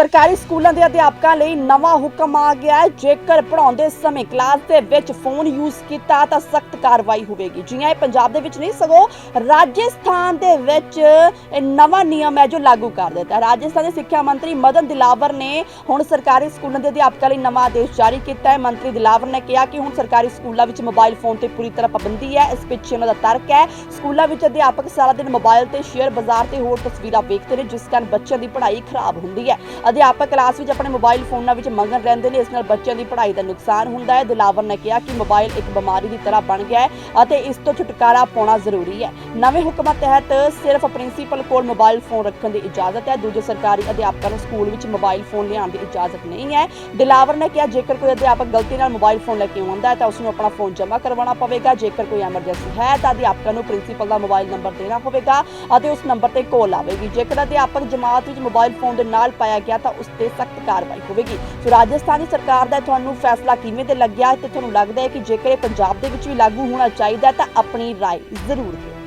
ਸਰਕਾਰੀ ਸਕੂਲਾਂ ਦੇ ਅਧਿਆਪਕਾਂ ਲਈ ਨਵਾਂ ਹੁਕਮ ਆ ਗਿਆ ਹੈ। ਜੇਕਰ ਪੜ੍ਹਾਉਂਦੇ ਸਮੇਂ ਕਲਾਸ ਦੇ ਵਿੱਚ ਫੋਨ ਯੂਜ਼ ਕੀਤਾ ਤਾਂ ਸਖਤ ਕਾਰਵਾਈ ਹੋਵੇਗੀ। ਜੀ ਹਾਂ, ਇਹ ਪੰਜਾਬ ਦੇ ਵਿੱਚ ਨਹੀਂ, ਸਗੋਂ ਰਾਜਸਥਾਨ ਦੇ ਵਿੱਚ ਇਹ ਨਵਾਂ ਨਿਯਮ ਹੈ ਜੋ ਲਾਗੂ ਕਰ ਦਿੱਤਾ ਰਾਜਸਥਾਨ ਦੇ ਸਿੱਖਿਆ ਮੰਤਰੀ ਮਦਨ ਦਿਲਾਵਰ ਨੇ ਹੁਣ ਸਰਕਾਰੀ ਸਕੂਲਾਂ ਦੇ ਅਧਿਆਪਕਾਂ ਲਈ ਨਵਾਂ ਆਦੇਸ਼ ਜਾਰੀ ਕੀਤਾ ਹੈ। ਮੰਤਰੀ ਦਿਲਾਵਰ ਨੇ ਕਿਹਾ ਕਿ ਹੁਣ ਸਰਕਾਰੀ ਸਕੂਲਾਂ ਵਿੱਚ ਮੋਬਾਈਲ ਫੋਨ ਤੇ ਪੂਰੀ ਤਰ੍ਹਾਂ ਪਾਬੰਦੀ ਹੈ। ਇਸ ਪਿੱਛੇ ਉਹਨਾਂ ਦਾ ਤਰਕ ਹੈ, ਸਕੂਲਾਂ ਵਿੱਚ ਅਧਿਆਪਕ ਸਾਰਾ ਦਿਨ ਮੋਬਾਈਲ ਤੇ ਸ਼ੇਅਰ ਬਾਜ਼ਾਰ ਤੇ ਹੋਰ ਤਸਵੀਰਾਂ ਵੇਖਦੇ ਨੇ, ਜਿਸ ਕਾਰਨ ਬੱਚਿਆਂ ਦੀ ਪੜ੍ਹਾਈ ਖਰਾਬ ਹੁੰਦੀ ਹੈ। ਅਧਿਆਪਕ ਕਲਾਸ ਵਿੱਚ ਆਪਣੇ ਮੋਬਾਈਲ ਫੋਨਾਂ ਵਿੱਚ ਮਗਨ ਰਹਿੰਦੇ ਨੇ, ਇਸ ਨਾਲ ਬੱਚਿਆਂ ਦੀ ਪੜ੍ਹਾਈ ਦਾ ਨੁਕਸਾਨ ਹੁੰਦਾ ਹੈ। ਦਿਲਾਵਰ ਨੇ ਕਿਹਾ ਕਿ ਮੋਬਾਈਲ ਇੱਕ ਬਿਮਾਰੀ ਦੀ ਤਰ੍ਹਾਂ ਬਣ ਗਿਆ ਹੈ ਅਤੇ ਇਸ ਤੋਂ ਛੁਟਕਾਰਾ ਪਾਉਣਾ ਜ਼ਰੂਰੀ ਹੈ। ਨਵੇਂ ਹੁਕਮਾਂ ਤਹਿਤ ਸਿਰਫ ਪ੍ਰਿੰਸੀਪਲ ਕੋਲ ਮੋਬਾਈਲ ਫੋਨ ਰੱਖਣ ਦੀ ਇਜਾਜ਼ਤ ਹੈ। ਦੂਜੇ ਸਰਕਾਰੀ ਅਧਿਆਪਕਾਂ ਨੂੰ ਸਕੂਲ ਵਿੱਚ ਮੋਬਾਈਲ ਫੋਨ ਲਿਆਉਣ ਦੀ ਇਜਾਜ਼ਤ ਨਹੀਂ ਹੈ। ਦਿਲਾਵਰ ਨੇ ਕਿਹਾ, ਜੇਕਰ ਕੋਈ ਅਧਿਆਪਕ ਗਲਤੀ ਨਾਲ ਮੋਬਾਈਲ ਫੋਨ ਲੈ ਕੇ ਆਉਂਦਾ ਹੈ, ਤਾਂ ਉਸ ਨੂੰ ਆਪਣਾ ਫੋਨ ਜਮ੍ਹਾਂ ਕਰਵਾਉਣਾ ਪਵੇਗਾ। ਜੇਕਰ ਕੋਈ ਐਮਰਜੈਂਸੀ ਹੈ, ਤਾਂ ਅਧਿਆਪਕਾਂ ਨੂੰ ਪ੍ਰਿੰਸੀਪਲ ਦਾ ਮੋਬਾਈਲ ਨੰਬਰ ਦੇਣਾ ਹੋਵੇਗਾ ਅਤੇ ਉਸ ਨੰਬਰ ਤੇ ਕਾਲ ਆਵੇਗੀ। ਜੇਕਰ ਅਧਿਆਪਕ ਜਮਾਤ ਵਿੱਚ ਮੋਬਾਈਲ ਫੋਨ ਦੇ ਨਾਲ ਪਾਇਆ ਗਿਆ ਤਾਂ ਉਸ ਤੇ ਸਖਤ ਕਾਰਵਾਈ ਹੋਵੇਗੀ ਸੋ ਰਾਜਸਥਾਨ ਦੀ ਸਰਕਾਰ ਦਾ ਤੁਹਾਨੂੰ ਫੈਸਲਾ ਕਿਵੇਂ ਤੇ ਲੱਗਿਆ ਤੇ ਤੁਹਾਨੂੰ ਲੱਗਦਾ ਹੈ ਕਿ ਜੇਕਰ ਇਹ ਪੰਜਾਬ ਦੇ ਵਿੱਚ ਵੀ ਲਾਗੂ ਹੋਣਾ ਚਾਹੀਦਾ ਹੈ ਤਾਂ ਆਪਣੀ رائے ਜ਼ਰੂਰ ਦਿਓ